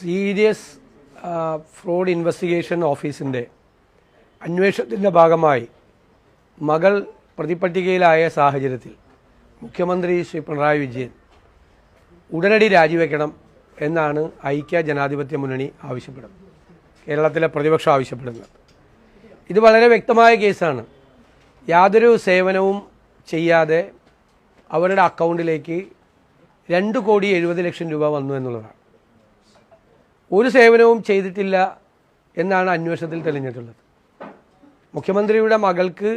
Serious fraud investigation ഓഫീസിന്റെ അന്വേഷണത്തിന്റെ ഭാഗമായി മകൾ പ്രതിപട്ടികയിലായ സാഹചര്യത്തിൽ മുഖ്യമന്ത്രി ശ്രീ പിണറായി വിജയൻ ഉടനടി രാജിവെക്കണം എന്നാണ് ഐക്യ ജനാധിപത്യ മുന്നണി ആവശ്യപ്പെടുന്നത്. കേരളത്തിലെ പ്രതിപക്ഷം ആവശ്യപ്പെടുന്നത്. ഇത് വളരെ വ്യക്തമായ കേസാണ്. യാതൊരു സേവനവും ചെയ്യാതെ അവരുടെ അക്കൗണ്ടിലേക്ക് രണ്ട് കോടി എഴുപത് ലക്ഷം രൂപ വന്നു എന്നുള്ളതാണ്. ഒരു സേവനവും ചെയ്തിട്ടില്ല എന്നാണ് അന്വേഷണത്തിൽ തെളിഞ്ഞിട്ടുള്ളത്. മുഖ്യമന്ത്രിയുടെ മകൾക്ക്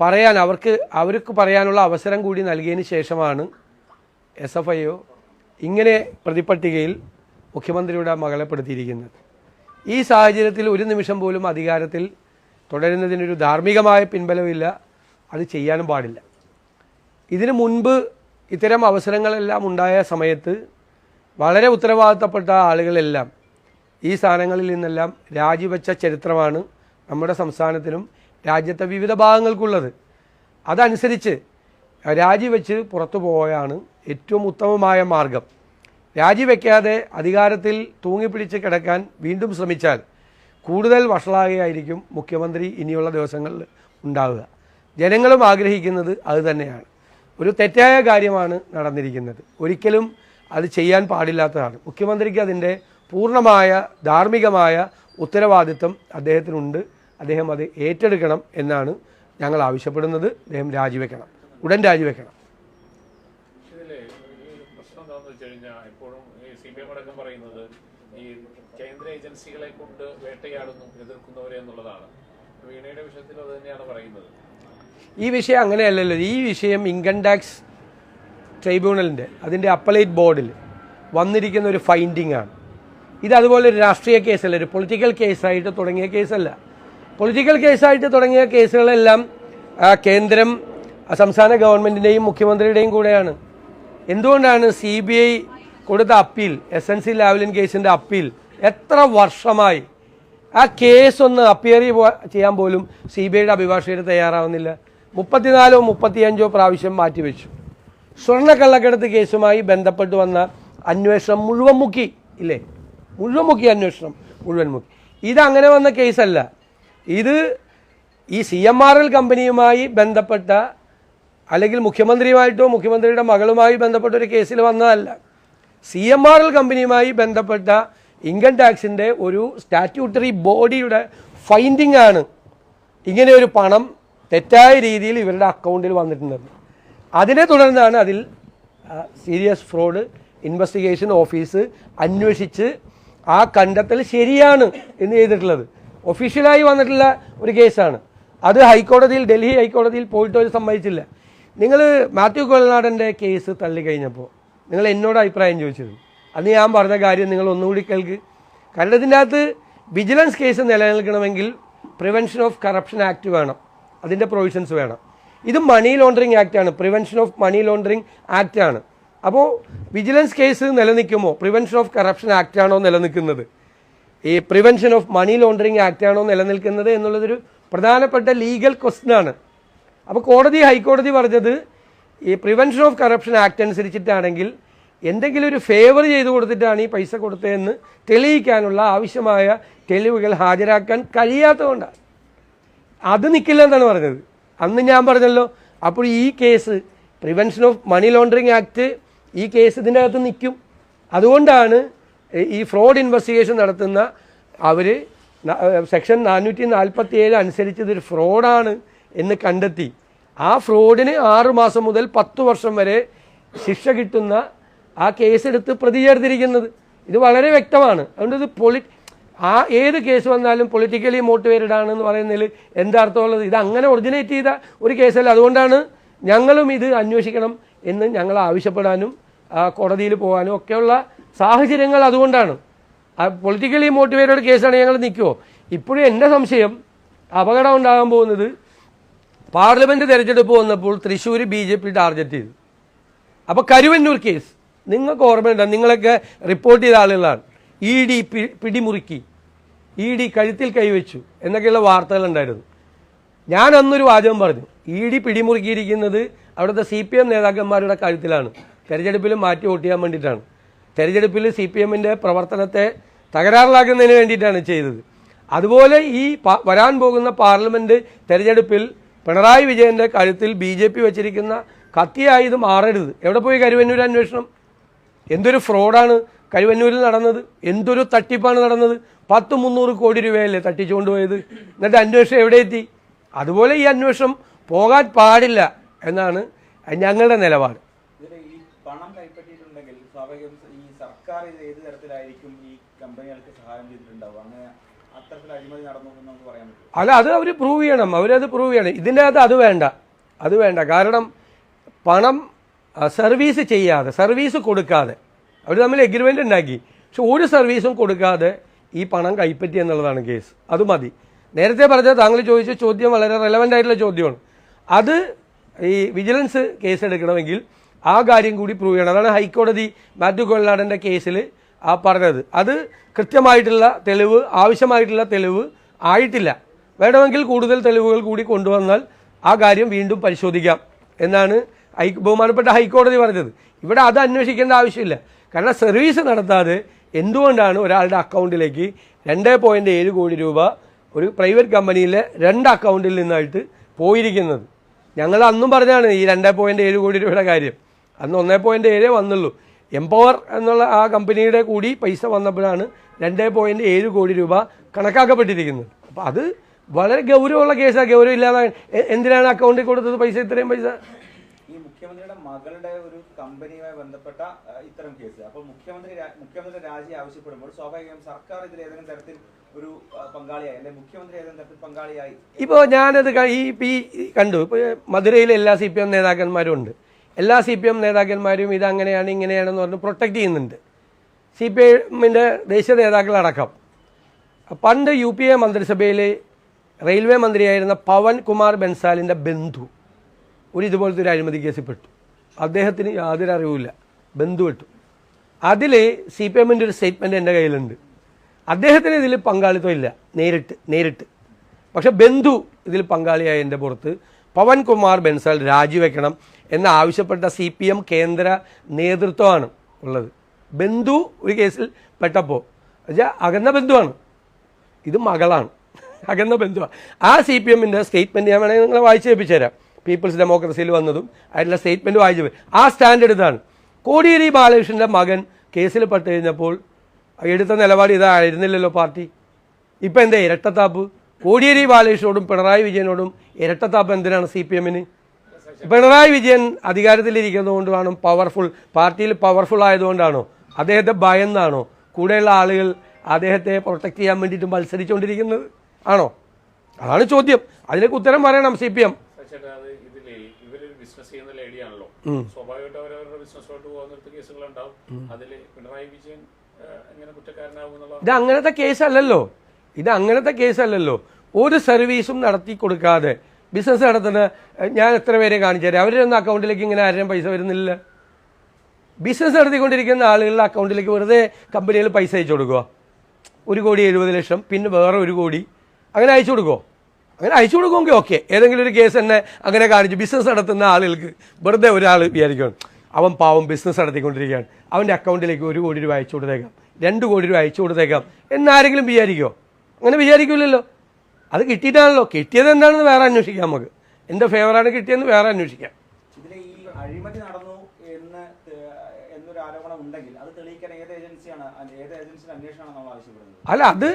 പറയാൻ അവർക്ക് അവർക്ക് പറയാനുള്ള അവസരം കൂടി നൽകിയതിന് ശേഷമാണ് എസ് എഫ് ഐ ഒ ഇങ്ങനെ പ്രതിപട്ടികയിൽ മുഖ്യമന്ത്രിയുടെ മകളെ പെടുത്തിയിരിക്കുന്നത്. ഈ സാഹചര്യത്തിൽ ഒരു നിമിഷം പോലും അധികാരത്തിൽ തുടരുന്നതിനൊരു ധാർമ്മികമായ പിൻബലമില്ല. അത് ചെയ്യാനും പാടില്ല. ഇതിനു മുൻപ് ഇത്തരം അവസരങ്ങളെല്ലാം ഉണ്ടായ സമയത്ത് വളരെ ഉത്തരവാദിത്തപ്പെട്ട ആളുകളെല്ലാം ഈ സ്ഥാനങ്ങളിൽ നിന്നെല്ലാം രാജിവെച്ച ചരിത്രമാണ് നമ്മുടെ സംസ്ഥാനത്തിലും രാജ്യത്തെ വിവിധ ഭാഗങ്ങൾക്കുള്ളത്. അതനുസരിച്ച് രാജിവെച്ച് പുറത്തു പോയാണ് ഏറ്റവും ഉത്തമമായ മാർഗം. രാജിവെക്കാതെ അധികാരത്തിൽ തൂങ്ങിപ്പിടിച്ച് കിടക്കാൻ വീണ്ടും ശ്രമിച്ചാൽ കൂടുതൽ വഷളാകുകയായിരിക്കും മുഖ്യമന്ത്രി ഇനിയുള്ള ദിവസങ്ങളിൽ ഉണ്ടാവുക. ജനങ്ങളും ആഗ്രഹിക്കുന്നത് അതുതന്നെയാണ് ഒരു തെറ്റായ കാര്യമാണ് നടന്നിരിക്കുന്നത്. ഒരിക്കലും അത് ചെയ്യാൻ പാടില്ലാത്തതാണ്. മുഖ്യമന്ത്രിക്ക് അതിന്റെ പൂർണമായ ധാർമ്മികമായ ഉത്തരവാദിത്വം അദ്ദേഹത്തിനുണ്ട്. അദ്ദേഹം അത് ഏറ്റെടുക്കണം എന്നാണ് ഞങ്ങൾ ആവശ്യപ്പെടുന്നത്. അദ്ദേഹം രാജിവെക്കണം. ഉടൻ രാജിവെക്കണം. എപ്പോഴും ഈ സി പി എം അടക്കം പറയുന്നത് ഈ കേന്ദ്ര ഏജൻസികളെ കൊണ്ട് വേട്ടയാടുന്നു എതിർക്കുന്നവരെ എന്നുള്ളതാണ്. വീണയുടെ വിഷയത്തിൽ അത് തന്നെയാണ് പറയുന്നത്. ഈ വിഷയം അങ്ങനെയല്ലല്ലോ. ഈ വിഷയം ഇൻകം ടാക്സ് ട്രൈബ്യൂണലിന്റെ അതിന്റെ അപ്പലേറ്റ് ബോർഡിൽ വന്നിരിക്കുന്ന ഒരു ഫൈൻഡിംഗ് ആണ്. ഇത് അതുപോലെ ഒരു രാഷ്ട്രീയ കേസല്ല ഒരു പൊളിറ്റിക്കൽ കേസായിട്ട് തുടങ്ങിയ കേസല്ല. പൊളിറ്റിക്കൽ കേസായിട്ട് തുടങ്ങിയ കേസുകളെല്ലാം കേന്ദ്രം സംസ്ഥാന ഗവൺമെന്റിന്റെയും മുഖ്യമന്ത്രിയുടെയും കൂടെയാണ്. എന്തുകൊണ്ടാണ് സി ബി ഐ കൊടുത്ത appeal S N C Lavalin കേസിന്റെ അപ്പീൽ എത്ര വർഷമായി? ആ കേസ് ഒന്ന് അപ്പിയർ ചെയ്യാൻ പോലും സി ബി ഐയുടെ അഭിഭാഷകർ തയ്യാറാവുന്നില്ല. മുപ്പത്തിനാലോ മുപ്പത്തിയഞ്ചോ പ്രാവശ്യം മാറ്റിവെച്ചു. സ്വർണക്കള്ളക്കടത്ത് കേസുമായി ബന്ധപ്പെട്ട് വന്ന അന്വേഷണം മുഴുവൻ മുക്കി ഇല്ലേ? മുഴുവൻ മുക്കി അന്വേഷണം മുഴുവൻ മുക്കി. ഇതങ്ങനെ വന്ന കേസല്ല. ഇത് ഈ സി എം ആർ എൽ കമ്പനിയുമായി ബന്ധപ്പെട്ട അല്ലെങ്കിൽ മുഖ്യമന്ത്രിയുമായിട്ടോ മുഖ്യമന്ത്രിയുടെ മകളുമായി ബന്ധപ്പെട്ട ഒരു കേസിൽ വന്നതല്ല. സി എം ആർ എൽ കമ്പനിയുമായി ബന്ധപ്പെട്ട ഇൻകം ടാക്സിന്റെ ഒരു സ്റ്റാറ്റ്യൂട്ടറി ബോഡിയുടെ ഫൈൻഡിംഗ് ആണ് ഇങ്ങനെ ഒരു പണം തെറ്റായ രീതിയിൽ ഇവരുടെ അക്കൗണ്ടിൽ വന്നിട്ടുണ്ടെന്ന് അതിനെ തുടർന്നാണ് അതിൽ സീരിയസ് ഫ്രോഡ് ഇൻവെസ്റ്റിഗേഷൻ ഓഫീസ് അന്വേഷിച്ച് ആ കണ്ടെത്തൽ ശരിയാണ് എന്ന് ചെയ്തിട്ടുള്ളത് ഒഫീഷ്യലായി വന്നിട്ടുള്ള ഒരു കേസാണ്. അത് ഹൈക്കോടതിയിൽ ഡൽഹി ഹൈക്കോടതിയിൽ പോയിട്ട് അവർ സമ്മതിച്ചില്ല. നിങ്ങൾ മാത്യു കൊലനാടന്റെ കേസ് തള്ളിക്കഴിഞ്ഞപ്പോൾ നിങ്ങൾ എന്നോട് അഭിപ്രായം ചോദിച്ചിരുന്നു. അന്ന് ഞാൻ പറഞ്ഞ കാര്യം നിങ്ങൾ ഒന്നുകൂടി കേൾക്ക്. കാരണം ഇതിന്റെ അകത്ത് വിജിലൻസ് കേസ് നിലനിൽക്കണമെങ്കിൽ പ്രിവെൻഷൻ ഓഫ് കറപ്ഷൻ ആക്ട് വേണം. അതിന്റെ പ്രൊവിഷൻസ് വേണം. ഇത് മണി ലോണ്ടറിങ് ആണ്. പ്രിവെൻഷൻ ഓഫ് മണി ലോണ്ടറിങ് ആണ്. അപ്പോൾ വിജിലൻസ് കേസ് നിലനിൽക്കുമോ? പ്രിവെൻഷൻ ഓഫ് കറപ്ഷൻ ആക്ട് ആണോ നിലനിൽക്കുന്നത്? ഈ prevention of money laundering act ആണോ നിലനിൽക്കുന്നത് എന്നുള്ളതൊരു പ്രധാനപ്പെട്ട ലീഗൽ ക്വസ്റ്റനാണ് അപ്പോൾ കോടതി ഹൈക്കോടതി പറഞ്ഞത് ഈ പ്രിവെൻഷൻ ഓഫ് കറപ്ഷൻ ആക്ട് അനുസരിച്ചിട്ടാണെങ്കിൽ എന്തെങ്കിലും ഒരു ഫേവർ ചെയ്ത് കൊടുത്തിട്ടാണ് ഈ പൈസ കൊടുത്തതെന്ന് തെളിയിക്കാനുള്ള ആവശ്യമായ തെളിവുകൾ ഹാജരാക്കാൻ കഴിയാത്തതുകൊണ്ടാണ്. അത് നിൽക്കില്ല എന്നാണ് പറഞ്ഞത്. അന്ന് ഞാൻ പറഞ്ഞല്ലോ അപ്പോൾ ഈ case prevention of money laundering act ഈ കേസ് ഇതിന്റെ അകത്ത് നിൽക്കും. അതുകൊണ്ടാണ് ഈ ഫ്രോഡ് ഇൻവെസ്റ്റിഗേഷൻ നടത്തുന്ന അവർ സെക്ഷൻ നാനൂറ്റി നാൽപ്പത്തി ഏഴ് അനുസരിച്ച് ഇതൊരു ഫ്രോഡാണ് എന്ന് കണ്ടെത്തി. ആ ഫ്രോഡിന് ആറ് മാസം മുതൽ പത്ത് വർഷം വരെ ശിക്ഷ കിട്ടുന്ന ആ കേസെടുത്ത് പ്രതി ചേർത്തിരിക്കുന്നത് ഇത് വളരെ വ്യക്തമാണ്. അതുകൊണ്ട് ഇത് പൊളി ആ ഏത് കേസ് വന്നാലും പൊളിറ്റിക്കലി മോട്ടിവേറ്റഡ് ആണെന്ന് പറയുന്നതിൽ എന്താ അർത്ഥമുള്ളത്? ഇത് അങ്ങനെ ഒറിജിനേറ്റ് ചെയ്ത ഒരു കേസല്ല അതുകൊണ്ടാണ് ഞങ്ങളും ഇത് അന്വേഷിക്കണം എന്ന് ഞങ്ങൾ ആവശ്യപ്പെടാനും കോടതിയിൽ പോകാനും ഒക്കെയുള്ള സാഹചര്യങ്ങൾ അതുകൊണ്ടാണ്. പൊളിറ്റിക്കലി മോട്ടിവേറ്റഡ് കേസാണ് ഞങ്ങൾ നിൽക്കുമോ ഇപ്പോഴും എന്റെ സംശയം അപകടം ഉണ്ടാകാൻ പോകുന്നത് പാർലമെന്റ് തിരഞ്ഞെടുപ്പ് വന്നപ്പോൾ Thrissur B J P target ചെയ്തു. അപ്പോൾ കരുവന്നൂർ കേസ് നിങ്ങൾക്ക് ഓർമ്മയുണ്ടാകും നിങ്ങളൊക്കെ റിപ്പോർട്ട് ചെയ്ത ആളുകളാണ്. ഇ ഡി പിടിമുറുക്കി. ഇ ഡി കഴുത്തിൽ കൈവച്ചു എന്നൊക്കെയുള്ള വാർത്തകളുണ്ടായിരുന്നു. ഞാൻ അന്നൊരു വാചകം പറഞ്ഞു. ഇ ഡി പിടിമുറുക്കിയിരിക്കുന്നത് അവിടുത്തെ സി പി എം നേതാക്കന്മാരുടെ കഴുത്തിലാണ്. തെരഞ്ഞെടുപ്പിൽ മാറ്റി വോട്ട് ചെയ്യാൻ വേണ്ടിയിട്ടാണ്. തെരഞ്ഞെടുപ്പിൽ സി പി എമ്മിന്റെ പ്രവർത്തനത്തെ തകരാറിലാക്കുന്നതിന് വേണ്ടിയിട്ടാണ് ചെയ്തത്. അതുപോലെ ഈ വരാൻ പോകുന്ന പാർലമെന്റ് തെരഞ്ഞെടുപ്പിൽ പിണറായി വിജയന്റെ കഴുത്തിൽ ബി ജെ പി വെച്ചിരിക്കുന്ന കത്തിയായി ഇത് മാറരുത് എവിടെ പോയി കരുവന്നൂർ അന്വേഷണം? എന്തൊരു ഫ്രോഡാണ് കരുവന്നൂരിൽ നടന്നത്. എന്തൊരു തട്ടിപ്പാണ് നടന്നത്? പത്ത് മുന്നൂറ് കോടി രൂപയല്ലേ തട്ടിച്ചുകൊണ്ട് പോയത്? എന്നിട്ട് അന്വേഷണം എവിടെ എത്തി? അതുപോലെ ഈ അന്വേഷണം പോകാൻ പാടില്ല എന്നാണ് ഞങ്ങളുടെ നിലപാട്. പണം കൈപ്പറ്റിയിട്ടുണ്ടെങ്കിൽ സ്വാഭാവികം ഈ സർക്കാർ ഏത് തരത്തിലായിരിക്കും ഈ കമ്പനികൾക്ക് സഹായം അങ്ങനെ അല്ല അത് അവർ പ്രൂവ് ചെയ്യണം. അവരത് പ്രൂവ് ചെയ്യണം. ഇതിന്റെ അകത്ത് അത് വേണ്ട. അത് വേണ്ട. കാരണം പണം സർവീസ് ചെയ്യാതെ സർവീസ് കൊടുക്കാതെ അവർ തമ്മിൽ എഗ്രിമെന്റ് ഉണ്ടാക്കി. പക്ഷെ ഒരു സർവീസും കൊടുക്കാതെ ഈ പണം കൈപ്പറ്റി എന്നുള്ളതാണ് കേസ് അത് മതി. നേരത്തെ പറഞ്ഞ താങ്കൾ ചോദിച്ച ചോദ്യം വളരെ റെലവന്റ് ആയിട്ടുള്ള ചോദ്യമാണ്. അത് ഈ വിജിലൻസ് കേസ് എടുക്കണമെങ്കിൽ ആ കാര്യം കൂടി പ്രൂവ് ചെയ്യണം. അതാണ് ഹൈക്കോടതി മാത്യു കൊള്ളാടന്റെ കേസിൽ ആ പറഞ്ഞത്. അത് കൃത്യമായിട്ടുള്ള തെളിവ് ആവശ്യമായിട്ടുള്ള തെളിവ് ആയിട്ടില്ല. വേണമെങ്കിൽ കൂടുതൽ തെളിവുകൾ കൂടി കൊണ്ടുവന്നാൽ ആ കാര്യം വീണ്ടും പരിശോധിക്കാം എന്നാണ് ഹൈ ബഹുമാനപ്പെട്ട ഹൈക്കോടതി പറഞ്ഞത്. ഇവിടെ അത് അന്വേഷിക്കേണ്ട ആവശ്യമില്ല. കാരണം സർവീസ് നടത്താതെ എന്തുകൊണ്ടാണ് ഒരാളുടെ അക്കൗണ്ടിലേക്ക് രണ്ട് പോയിന്റ് ഏഴ് കോടി രൂപ ഒരു പ്രൈവറ്റ് കമ്പനിയിലെ രണ്ട് അക്കൗണ്ടിൽ നിന്നായിട്ട് പോയിരിക്കുന്നത്? ഞങ്ങൾ അന്നും പറഞ്ഞാണ് ഈ രണ്ട് പോയിന്റ് ഏഴ് കോടി രൂപയുടെ കാര്യം. അന്ന് ഒന്നേ പോയിന്റ് ഏഴേ വന്നുള്ളൂ. എംപവർ എന്നുള്ള ആ കമ്പനിയുടെ കൂടി പൈസ വന്നപ്പോഴാണ് രണ്ട് പോയിന്റ് ഏഴ് കോടി രൂപ കണക്കാക്കപ്പെട്ടിരിക്കുന്നത്. അപ്പോൾ അത് വളരെ ഗൗരവമുള്ള കേസാണ് ഗൗരവം ഇല്ലാതെ എന്തിനാണ് അക്കൗണ്ടിൽ കൊടുത്തത്? പൈസ ഇത്രയും പൈസ മുഖ്യമന്ത്രിയുടെ മകളുടെ ഒരു കമ്പനിയുമായി ബന്ധപ്പെട്ട ഇത്തരം കേസ്. അപ്പോൾ മുഖ്യമന്ത്രി മുഖ്യമന്ത്രിയുടെ മുഖ്യമന്ത്രി രാജി ആവശ്യപ്പെടുമ്പോൾ സ്വാഭാവികം സർക്കാർ ഇതിൽ ഏതെങ്കിലും തരത്തിൽ ഒരു പങ്കാളിയായി അല്ലെങ്കിൽ മുഖ്യമന്ത്രി ഏതെങ്കിലും തരത്തിൽ പങ്കാളിയായി? ഇപ്പോൾ ഞാനത് ഈ പി കണ്ടു. ഇപ്പോൾ മധുരയിലെ എല്ലാ സി പി എം നേതാക്കന്മാരും ഉണ്ട്. എല്ലാ സി പി എം നേതാക്കന്മാരും ഇത് അങ്ങനെയാണ് ഇങ്ങനെയാണെന്ന് പറഞ്ഞ് പ്രൊട്ടക്റ്റ് ചെയ്യുന്നുണ്ട്. സി പി എമ്മിന്റെ ദേശീയ നേതാക്കളടക്കം. പണ്ട് യു പി എ മന്ത്രിസഭയിൽ റെയിൽവേ മന്ത്രിയായിരുന്ന പവൻ കുമാർ ബൻസാലിന്റെ ബന്ധു. ഒരു ഇതുപോലത്തെ ഒരു അഴിമതി കേസിൽ പെട്ടു അദ്ദേഹത്തിന് യാതൊരു അറിവുമില്ല. ബന്ധുപെട്ടു അതിൽ സി പി എമ്മിന്റെ ഒരു സ്റ്റേറ്റ്മെന്റ് എന്റെ കയ്യിലുണ്ട്. അദ്ദേഹത്തിന് ഇതിൽ പങ്കാളിത്തം ഇല്ല. നേരിട്ട് നേരിട്ട്. പക്ഷെ ബന്ധു ഇതിൽ പങ്കാളിയായ എന്റെ പുറത്ത്. പവൻകുമാർ ബൻസാൽ രാജിവെക്കണം എന്ന് ആവശ്യപ്പെട്ട സി പി എം കേന്ദ്ര നേതൃത്വമാണ് ഉള്ളത്. ബന്ധു ഒരു കേസിൽ പെട്ടപ്പോൾ വെച്ചാൽ അകന്ന ബന്ധുവാണ്. ഇത് മകളാണ്. അകന്ന ബന്ധുവാണ് ആ സി പി എമ്മിന്റെ സ്റ്റേറ്റ്മെന്റ് ഞാൻ വേണമെങ്കിൽ നിങ്ങളെ വായിച്ചു കേൾപ്പിച്ചു തരാം പീപ്പിൾസ് ഡെമോക്രസിയിൽ വന്നതും അതിലുള്ള സ്റ്റേറ്റ്മെന്റ് വായിച്ചത് ആ സ്റ്റാൻഡേർഡ് ഇതാണ് കോടിയേരി ബാലകൃഷ്ണന്റെ മകൻ കേസിൽ പെട്ട് കഴിഞ്ഞപ്പോൾ എടുത്ത നിലപാട് ഇതായിരുന്നില്ലല്ലോ പാർട്ടി. ഇപ്പം എന്താ ഇരട്ടത്താപ്പ്? കോടിയേരി ബാലകൃഷ്ണനോടും പിണറായി വിജയനോടും ഇരട്ടത്താപ്പ് എന്തിനാണ് സി പി എമ്മിന് പിണറായി വിജയൻ അധികാരത്തിലിരിക്കുന്നതുകൊണ്ട് വേണം പവർഫുൾ പാർട്ടിയിൽ പവർഫുൾ ആയതുകൊണ്ടാണോ? അദ്ദേഹത്തെ ഭയന്നാണോ? കൂടെയുള്ള ആളുകൾ അദ്ദേഹത്തെ പ്രൊട്ടക്റ്റ് ചെയ്യാൻ വേണ്ടിയിട്ട് മത്സരിച്ചുകൊണ്ടിരിക്കുന്നത് ആണോ? അതാണ് ചോദ്യം. അതിലേക്ക് ഉത്തരം പറയണം സി പി എം സ്വാഭാവികമായിട്ട് അവരവരുടെ ബിസിനസ്സോട്ട് പോകുന്നിടത്ത് കേസുകളുണ്ടാവും. അതിൽ പിണറായി വിജയൻ എങ്ങനെ കുറ്റക്കാരനാകും ഇത് അങ്ങനത്തെ കേസല്ലല്ലോ. ഇത് അങ്ങനത്തെ കേസല്ലല്ലോ. ഒരു സർവീസും നടത്തി കൊടുക്കാതെ ബിസിനസ് നടത്തുന്ന ഞാൻ എത്ര പേരെ കാണിച്ചു തരാം? അവരുടെ ഒന്നും അക്കൗണ്ടിലേക്ക് ഇങ്ങനെ ആരെയും പൈസ വരുന്നില്ല. ബിസിനസ് നടത്തിക്കൊണ്ടിരിക്കുന്ന ആളുകളുടെ അക്കൗണ്ടിലേക്ക് വെറുതെ കമ്പനികൾ പൈസ അയച്ചു കൊടുക്കുക ഒരു കോടി എഴുപത് ലക്ഷം പിന്നെ വേറെ ഒരു കോടി. അങ്ങനെ അയച്ചു കൊടുക്കുമോ അങ്ങനെ അയച്ചു കൊടുക്കുമെങ്കിൽ ഓക്കെ ഏതെങ്കിലും ഒരു കേസ് തന്നെ അങ്ങനെ കാണിച്ചു ബിസിനസ് നടത്തുന്ന ആളുകൾക്ക് വെറുതെ ഒരാൾ വിചാരിക്കണം അവൻ പാവം ബിസിനസ് നടത്തിക്കൊണ്ടിരിക്കുകയാണ്. അവന്റെ അക്കൗണ്ടിലേക്ക് ഒരു കോടി രൂപ അയച്ചു കൊടുത്തേക്കാം. രണ്ട് കോടി രൂപ അയച്ചു കൊടുത്തേക്കാം. എന്നാരെങ്കിലും വിചാരിക്കുമോ അങ്ങനെ വിചാരിക്കില്ലല്ലോ അത് കിട്ടിയിട്ടാണല്ലോ. കിട്ടിയത് എന്താണെന്ന് വേറെ അന്വേഷിക്കാം നമുക്ക്. എന്റെ ഫേവറാണ് കിട്ടിയതെന്ന് വേറെ അന്വേഷിക്കാം. ഇതിൽ ഈ അഴിമതി നടന്നു എന്ന് എന്നൊരു ആരോപണം ഉണ്ടെങ്കിൽ അത് തെളിയിക്കാൻ ഏത് ഏജൻസിയാണ് അല്ല, അത്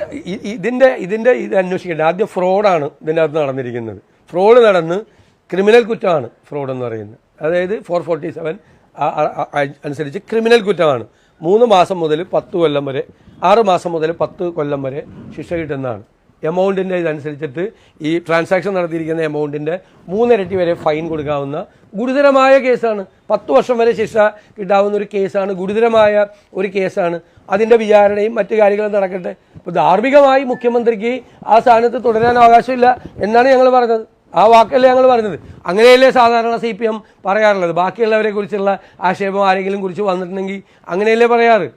ഇതിന്റെ ഇതിന്റെ ഇത് അന്വേഷിക്കേണ്ടത് ആദ്യം ഫ്രോഡാണ് ഇതിന്റെ അകത്ത് നടന്നിരിക്കുന്നത്. ഫ്രോഡ് നടന്ന് ക്രിമിനൽ കുറ്റമാണ് ഫ്രോഡ് എന്ന് പറയുന്നത്. അതായത് ഫോർ ഫോർട്ടി സെവൻ അനുസരിച്ച് ക്രിമിനൽ കുറ്റമാണ്. മൂന്ന് മാസം മുതൽ പത്ത് കൊല്ലം വരെ ആറ് മാസം മുതൽ പത്ത് കൊല്ലം വരെ ശിക്ഷ കിട്ടുന്നതാണ്. എമൗണ്ടിന്റെ ഇതനുസരിച്ചിട്ട് ഈ ട്രാൻസാക്ഷൻ നടത്തിയിരിക്കുന്ന എമൗണ്ടിന്റെ മൂന്നിരട്ടി വരെ ഫൈൻ കൊടുക്കാവുന്ന ഗുരുതരമായ കേസാണ്. പത്ത് വർഷം വരെ ശിക്ഷ കിട്ടാവുന്ന ഒരു കേസാണ് ഗുരുതരമായ ഒരു കേസാണ്. അതിന്റെ വിചാരണയും മറ്റു കാര്യങ്ങളും നടക്കട്ടെ. ഇപ്പോൾ ധാർമ്മികമായി മുഖ്യമന്ത്രിക്ക് ആ സ്ഥാനത്ത് തുടരാൻ അവകാശമില്ല എന്നാണ് ഞങ്ങൾ പറഞ്ഞത്. ആ വാക്കല്ലേ ഞങ്ങൾ പറഞ്ഞത്. അങ്ങനെയല്ലേ സാധാരണ സി പി എം പറയാറുള്ളത്. ബാക്കിയുള്ളവരെ കുറിച്ചുള്ള ആക്ഷേപം ആരെങ്കിലും കുറിച്ച് വന്നിട്ടുണ്ടെങ്കിൽ അങ്ങനെയല്ലേ പറയാറ്?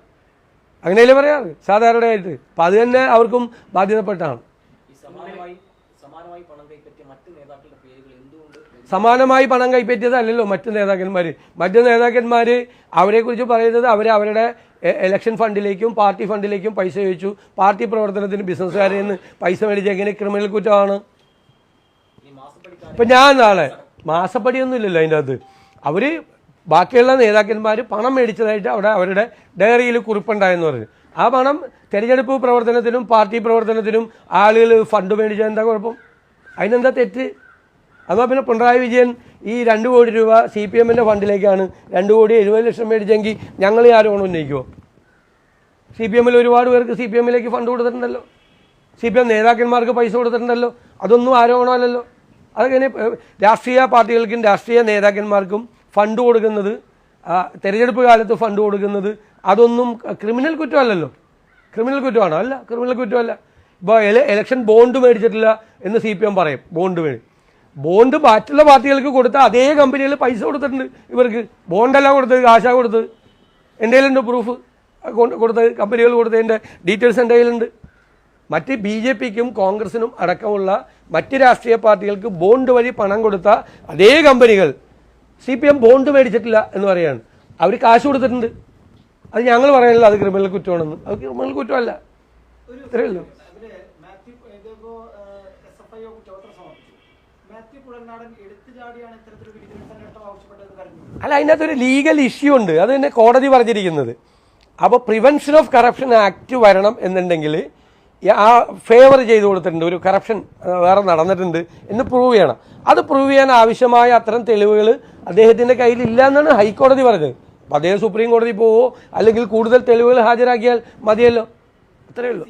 അങ്ങനെയല്ലേ പറയാറ് സാധാരണയായിട്ട്. അപ്പം അത് തന്നെ അവർക്കും ബാധ്യതപ്പെട്ടാണ്. സമാനമായി സമാനമായി പണം കൈപ്പറ്റിയ മറ്റ് നേതാക്കളുടെ പേരുകൾ എന്തുകൊണ്ട്? സമാനമായി പണം കൈപ്പറ്റിയതല്ലല്ലോ മറ്റു നേതാക്കന്മാർ മറ്റു നേതാക്കന്മാർ അവരെക്കുറിച്ച് പറയുന്നത് അവർ അവരുടെ എലക്ഷൻ ഇലക്ഷൻ ഫണ്ടിലേക്കും പാർട്ടി ഫണ്ടിലേക്കും പൈസ ചോദിച്ചു. പാർട്ടി പ്രവർത്തനത്തിന് ബിസിനസ്സുകാരിൽ നിന്ന് പൈസ മേടിച്ച് എങ്ങനെ ക്രിമിനൽ കുറ്റമാണ്? ഇപ്പം ഞാൻ നാളെ മാസപ്പടിയൊന്നും ഇല്ലല്ലോ അതിന്റെ അകത്ത് അവർ ബാക്കിയുള്ള നേതാക്കന്മാർ പണം മേടിച്ചതായിട്ട് അവിടെ അവരുടെ ഡയറിയിൽ കുറിപ്പുണ്ടായെന്ന് പറഞ്ഞു. ആ പണം തെരഞ്ഞെടുപ്പ് പ്രവർത്തനത്തിനും പാർട്ടി പ്രവർത്തനത്തിനും ആളുകൾ ഫണ്ട് മേടിച്ചാൽ എന്താ കുഴപ്പം? അതിനെന്താ തെറ്റ്? അതാ പിന്നെ പിണറായി വിജയൻ ഈ രണ്ട് കോടി രൂപ സി പി എമ്മിന്റെ ഫണ്ടിലേക്കാണ് രണ്ട് കോടി എഴുപത് ലക്ഷം മേടിച്ചെങ്കിൽ ഞങ്ങൾ ഈ ആരോപണം ഉന്നയിക്കുമോ സി പി എമ്മിൽ ഒരുപാട് പേർക്ക് സി പി എമ്മിലേക്ക് ഫണ്ട് കൊടുത്തിട്ടുണ്ടല്ലോ. സി പി എം നേതാക്കന്മാർക്ക് പൈസ കൊടുത്തിട്ടുണ്ടല്ലോ. അതൊന്നും ആരോപണമല്ലല്ലോ അതങ്ങനെ? രാഷ്ട്രീയ പാർട്ടികൾക്കും രാഷ്ട്രീയ നേതാക്കന്മാർക്കും ഫണ്ട് കൊടുക്കുന്നത് തെരഞ്ഞെടുപ്പ് കാലത്ത് ഫണ്ട് കൊടുക്കുന്നത് അതൊന്നും ക്രിമിനൽ കുറ്റമല്ലല്ലോ. ക്രിമിനൽ കുറ്റമാണോ? അല്ല ക്രിമിനൽ കുറ്റമല്ല. ഇപ്പോൾ ഇലക്ഷൻ ബോണ്ട് മേടിച്ചിട്ടില്ല എന്ന് സി പി എം പറയും. ബോണ്ട് മേടി ബോണ്ട് മറ്റുള്ള പാർട്ടികൾക്ക് കൊടുത്ത അതേ കമ്പനികൾ പൈസ കൊടുത്തിട്ടുണ്ട് ഇവർക്ക്. ബോണ്ടല്ല കൊടുത്തത് കാശാ കൊടുത്തത്. എന്റെ കയ്യിലുണ്ട് പ്രൂഫ് കൊടുത്തത് കമ്പനികൾ കൊടുത്തതിന്റെ ഡീറ്റെയിൽസ് എന്റെ കയ്യിലുണ്ട്. മറ്റ് ബി ജെ പിക്കും കോൺഗ്രസിനും അടക്കമുള്ള മറ്റ് രാഷ്ട്രീയ പാർട്ടികൾക്ക് ബോണ്ട് വഴി പണം കൊടുത്ത അതേ കമ്പനികൾ സി പി എം ബോണ്ട് മേടിച്ചിട്ടില്ല എന്ന് പറയുകയാണ് അവർ കാശ് കൊടുത്തിട്ടുണ്ട്. അത് ഞങ്ങൾ പറയാനില്ല അത് ക്രിമിനൽ കുറ്റമാണെന്ന്. അത് ക്രിമിനൽ കുറ്റമല്ല. ഇത്രയേ ഉള്ളൂ. അല്ല അതിനകത്തൊരു ലീഗൽ ഇഷ്യൂ ഉണ്ട്. അത് തന്നെ കോടതി പറഞ്ഞിരിക്കുന്നത്. അപ്പോൾ പ്രിവെൻഷൻ ഓഫ് കറപ്ഷൻ ആക്ട് വരണം എന്നുണ്ടെങ്കിൽ ആ ഫേവർ ചെയ്ത് കൊടുത്തിട്ടുണ്ട്. ഒരു കറപ്ഷൻ വേറെ നടന്നിട്ടുണ്ട് എന്ന് പ്രൂവ് ചെയ്യണം. അത് പ്രൂവ് ചെയ്യാൻ ആവശ്യമായ അത്തരം തെളിവുകൾ അദ്ദേഹത്തിന്റെ കയ്യിൽ ഇല്ല എന്നാണ് ഹൈക്കോടതി പറഞ്ഞത്. അപ്പോൾ അദ്ദേഹം സുപ്രീം കോടതി പോവോ? അല്ലെങ്കിൽ കൂടുതൽ തെളിവുകൾ ഹാജരാക്കിയാൽ മതിയല്ലോ. അത്രയേ ഉള്ളൂ.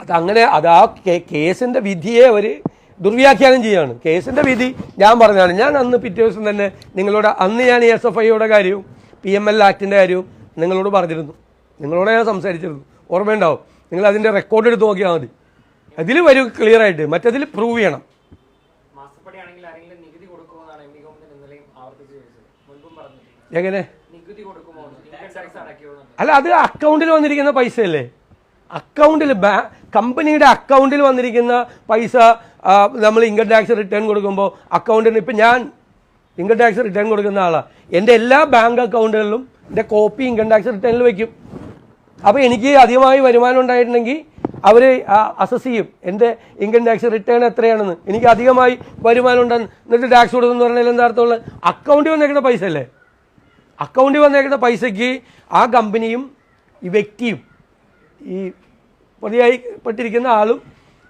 അതങ്ങനെ അത് ആ കേസിന്റെ കേസിന്റെ വിധിയെ അവർ ദുർവ്യാഖ്യാനം ചെയ്യാണ്. കേസിന്റെ വിധി ഞാൻ പറഞ്ഞാണ് ഞാൻ അന്ന് പിറ്റേ ദിവസം തന്നെ നിങ്ങളോട് അന്ന് ഞാൻ എസ് എഫ് ഐയുടെ കാര്യവും പി എം എൽ ആക്ടിന്റെ കാര്യവും നിങ്ങളോട് പറഞ്ഞിരുന്നു. നിങ്ങളോട് ഞാൻ സംസാരിച്ചിരുന്നു. ഓർമ്മയുണ്ടാവും? നിങ്ങൾ അതിന്റെ റെക്കോർഡ് എടുത്ത് നോക്കിയാൽ മതി. അതിൽ വരും ക്ലിയർ ആയിട്ട്. മറ്റതിൽ പ്രൂവ് ചെയ്യണം. എങ്ങനെ? അല്ല അത് അക്കൗണ്ടിൽ വന്നിരിക്കുന്ന പൈസ അല്ലേ അക്കൗണ്ടിൽ കമ്പനിയുടെ അക്കൗണ്ടിൽ വന്നിരിക്കുന്ന പൈസ നമ്മൾ ഇൻകം ടാക്സ് റിട്ടേൺ കൊടുക്കുമ്പോൾ അക്കൗണ്ടിന് ഇപ്പം ഞാൻ ഇൻകം ടാക്സ് റിട്ടേൺ കൊടുക്കുന്ന ആളാണ് എന്റെ എല്ലാ ബാങ്ക് അക്കൗണ്ടുകളിലും എന്റെ കോപ്പി ഇൻകം ടാക്സ് റിട്ടേണിൽ വയ്ക്കും അപ്പോൾ എനിക്ക് അധികമായി വരുമാനം ഉണ്ടായിട്ടുണ്ടെങ്കിൽ അവർ അസസ് ചെയ്യും. എന്റെ ഇൻകം ടാക്സ് റിട്ടേൺ എത്രയാണെന്ന്. എനിക്ക് അധികമായി വരുമാനം ഉണ്ടെന്ന്. എന്നിട്ട് ടാക്സ് കൊടുക്കുന്നു പറഞ്ഞാൽ എന്താ അർത്ഥമുള്ളത്? അക്കൗണ്ടിൽ വന്നേക്കുന്ന പൈസ അല്ലേ അക്കൗണ്ടിൽ വന്നേക്കുന്ന പൈസയ്ക്ക് ആ കമ്പനിയും ഈ വ്യക്തിയും ഈ പ്രതിയായി പെട്ടിരിക്കുന്ന ആളും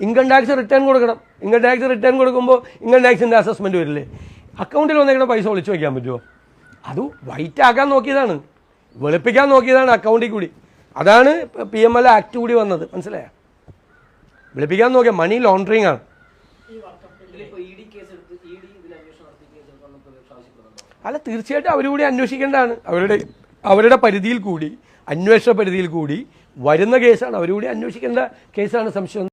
ഇൻകം ടാക്സ് റിട്ടേൺ കൊടുക്കണം. ഇൻകം ടാക്സ് റിട്ടേൺ കൊടുക്കുമ്പോൾ ഇൻകം ടാക്സിന്റെ അസസ്മെന്റ് വരില്ലേ? അക്കൗണ്ടിൽ വന്നേക്കുന്ന പൈസ ഒളിച്ചു വയ്ക്കാൻ പറ്റുമോ അത് വൈറ്റ് ആക്കാൻ നോക്കിയതാണ്. വെളുപ്പിക്കാൻ നോക്കിയതാണ് അക്കൗണ്ടിൽ കൂടി. അതാണ് പി എം എൽ ആക്ട് കൂടി വന്നത്. മനസ്സിലായ? വെളുപ്പിക്കാൻ നോക്കിയ മണി ലോണ്ടറിങ് ആണ് ഇതിലിപ്പോ ഇ ഡി കേസ് എടുത്ത് ഇ ഡി ഇതിൽ അന്വേഷണം നടത്തി കേസ് എടുക്കണം പ്രതീക്ഷ ആവശ്യപ്പെടുന്നുണ്ടോ അല്ല തീർച്ചയായിട്ടും അവരുകൂടി അന്വേഷിക്കേണ്ടതാണ്. അവരുടെ അവരുടെ പരിധിയിൽ കൂടി അന്വേഷണ പരിധിയിൽ കൂടി വരുന്ന കേസാണ്. അവരുകൂടി അന്വേഷിക്കേണ്ട കേസാണ് സംശയം.